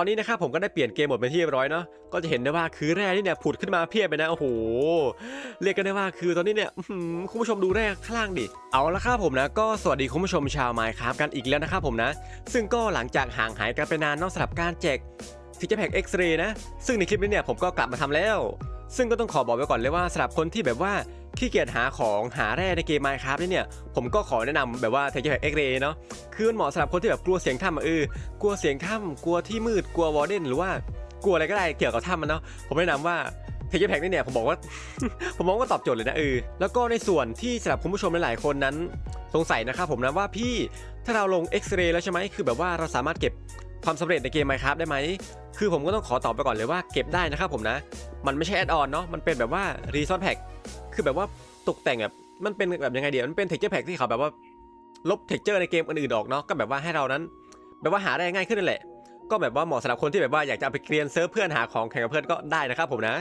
ตอนนี้นะครับผมก็ได้เปลี่ยนเกมหมดเป็นที่เรียบร้อยเนาะก็จะเห็นได้ว่าคือแร่นี่เนี่ยผุดขึ้นมาเพียบเลยนะโอ้โหเรียกกันได้ว่าคือตอนนี้เนี่ยคุณผู้ชมดูแร่ข้างล่างดิเอาละครับผมนะ ก็สวัสดีคุณผู้ชมชาวไมค์ครับกันอีกแล้วนะครับผมนะ ซึ่งก็หลังจากห่างหายกันไปนานนอกสำหรับการแจกฟิกเจอร์แพ็กเอ็กซ์เรย์นะซึ่งในคลิปนี้เนี่ยผมก็กลับมาทำแล้ว ซึ่งก็ต้องขอบอกไว้ก่อนเลยว่าสำหรับคนที่แบบว่า ขี้เกียจหาของหาแร่ในเกม Minecraft เนี่ย ผมก็ขอแนะนำแบบว่าเทคเจอร์แพ็กเอ็กเรย์เนาะ คือมันเหมาะสำหรับคนที่แบบกลัวเสียงถ้ำเออ กลัวเสียงถ้ำกลัวที่มืด กลัววอร์เดนหรือว่ากลัวอะไรก็ได้เกี่ยวกับถ้ำมันเนาะ ผมแนะนำว่าเทคแพ็กนี่เนี่ยผมบอกว่า ผมมองว่าตอบโจทย์เลยนะเออ แล้วก็ในส่วนที่สำหรับคุณผู้ชมหลายๆคนนั้น สงสัยนะครับผมนะว่าพี่ถ้าเราลงเอ็กซเรย์แล้วใช่ไหมคือแบบว่าเราสามารถเก็บความสำเร็จในเกม Minecraft ได้ไหม คือผมก็ต้องขอตอบไปก่อนเลยว่าเก็บได้นะครับผมนะ มันไม่ใช่แอดออนเนาะ มันเป็นแบบว่ารีซอสแพ็ก คือแบบว่าตกแต่งแบบมันเป็นแบบยังไงเดียวมันเป็นเท็กเจอร์แพ็กที่เขาแบบว่าลบเท็กเจอร์ในเกมอื่นๆออกเนาะก็แบบว่าให้เรานั้น แบบว่าหาได้ง่ายขึ้นนั่นแหละ ก็แบบว่าเหมาะสำหรับคนที่แบบว่าอยากจะเอาไปเกรียนเซิร์ฟเพื่อนหาของแข่งกับเพื่อนก็ได้นะครับผมนะ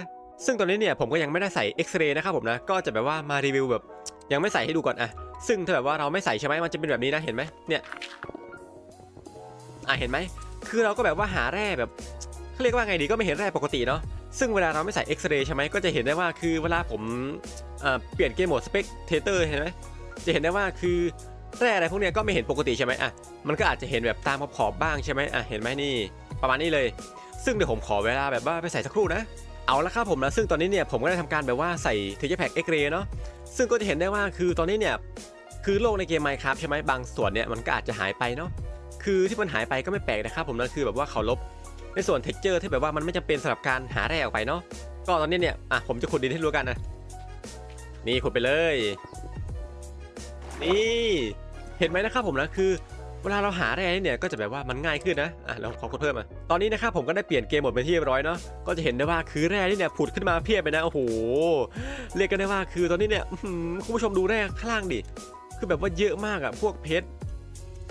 ซึ่งตอนนี้เนี่ยผมก็ยังไม่ได้ใส่เอ็กซเรย์นะครับผมนะก็จะแบบว่ามารีวิวแบบ ยังไม่ใส่ให้ดูก่อนอะซึ่งถ้าแบบว่าเราไม่ใส่ใช่ไหมมันจะเป็นแบบนี้นะเห็นไหมเนี่ยอะเห็นไหมคือเราก็แบบว่าหาแร่แบบเขาเรียกว่าไงดีก็ไม่เห็นแร่ปกติเนาะ ซึ่งเวลาเราไม่ใส่เอ็กซเรย์ใช่ไหมก็จะเห็นได้ว่าคือเวลาผมเปลี่ยนเกมโหมดสเปกเทเตอร์เห็นไหมจะเห็นได้ว่าคือแร่อะไรพวกเนี้ยก็ไม่เห็นปกติใช่ไหมอะมันก็อาจจะเห็นแบบตามขอบๆบ้างใช่ไหมอะเห็นไหมนี่ประมาณนี้เลย ซึ่งเดี๋ยวผมขอเวลาแบบว่าไปใส่สักครู่นะเอาละครับผมนะซึ่งตอนนี้เนี่ยผมก็ได้ทำการแบบว่าใส่เทเจอร์แพ็กเอ็กเรย์เนาะซึ่งก็จะเห็นได้ว่าคือตอนนี้เนี่ยคือโลกในเกม Minecraft ใช่ไหมบางส่วนเนี่ยมันก็อาจจะหายไปเนาะคือที่มันหายไปก็ไม่แปลกนะครับผมนะคือแบบว่าเขาลบ ในส่วนเท็กเจอร์ที่แบบว่ามันไม่จำเป็นสำหรับการหาแร่ออกไปเนาะก็ตอนนี้เนี่ยอะผมจะขุดดินให้รู้กันนะนี่ขุดไปเลย นี่เห็นไหมนะครับผมนะคือเวลาเราหาแร่เนี่ยก็จะแบบว่ามันง่ายขึ้นนะอะเราขอกดเพิ่มอะตอนนี้นะครับผมก็ได้เปลี่ยนเกมโหมดเป็นที่เรียบร้อยเนาะก็จะเห็นได้ว่าคือแร่นี่เนี่ยผุดขึ้นมาเพียบเลยนะโอ้โหเรียกกันได้ว่าคือตอนนี้เนี่ยคุณผู้ชมดูแร่ข้างล่างดิคือแบบว่าเยอะมากอะพวกเพชร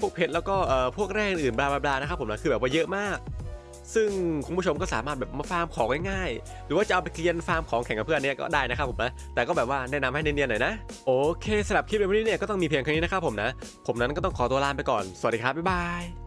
พวกเพชรแล้วก็เอ่อพวกแร่อื่นๆบลาบลาบลานะครับผมนะคือแบบว่าเยอะมาก ซึ่งคุณผู้ชมก็สามารถแบบมาฟาร์มของง่ายๆ หรือว่าจะเอาไปเรียนฟาร์มของแข่งกับเพื่อนเนี่ยก็ได้นะครับผมนะ แต่ก็แบบว่าแนะนำให้เนียนๆหน่อยนะ โอเคสำหรับคลิปในวันนี้เนี่ยก็ต้องมีเพียงแค่นี้นะครับผมนะ ผมนั้นก็ต้องขอตัวลาไปก่อน สวัสดีครับ บ๊ายบาย